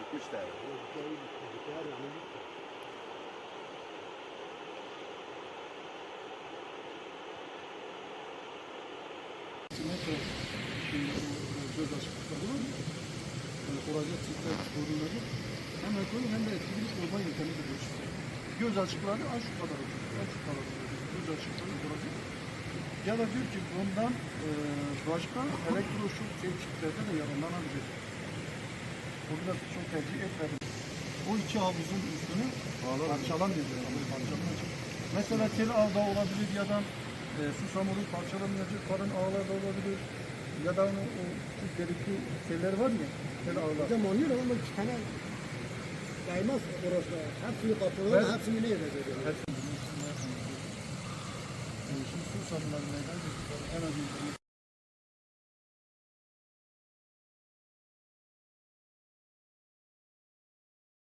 Bu göz açıklıkları var ya, yani oracı çiftler sorunları hem ekonomik hem de etkili bir koruma yöntemi de gösteriyor. Göz açıkları az şu kadar olur. Az şu kadar olur. Göz açıkları oracı. Ya da diyor ki bundan e, başka elektroşok şey çiftlerde de yararlanabilir. Bu biraz çok tercih etmedim. Bu iki havuzun üstünü parçalamıyor. Parçalamıyor. Mesela tel ağda olabilir ya da e, susamuru parçalamayacak karın ağlar da olabilir. Ya da o, o şu delikli teller var ya, tel ağlar. Hocam anlıyor ama iki tane daymaz orası. Hepsini kapatıyorlar, Evet. hepsini ne edecek? Hepsini şimdi susamlar neden?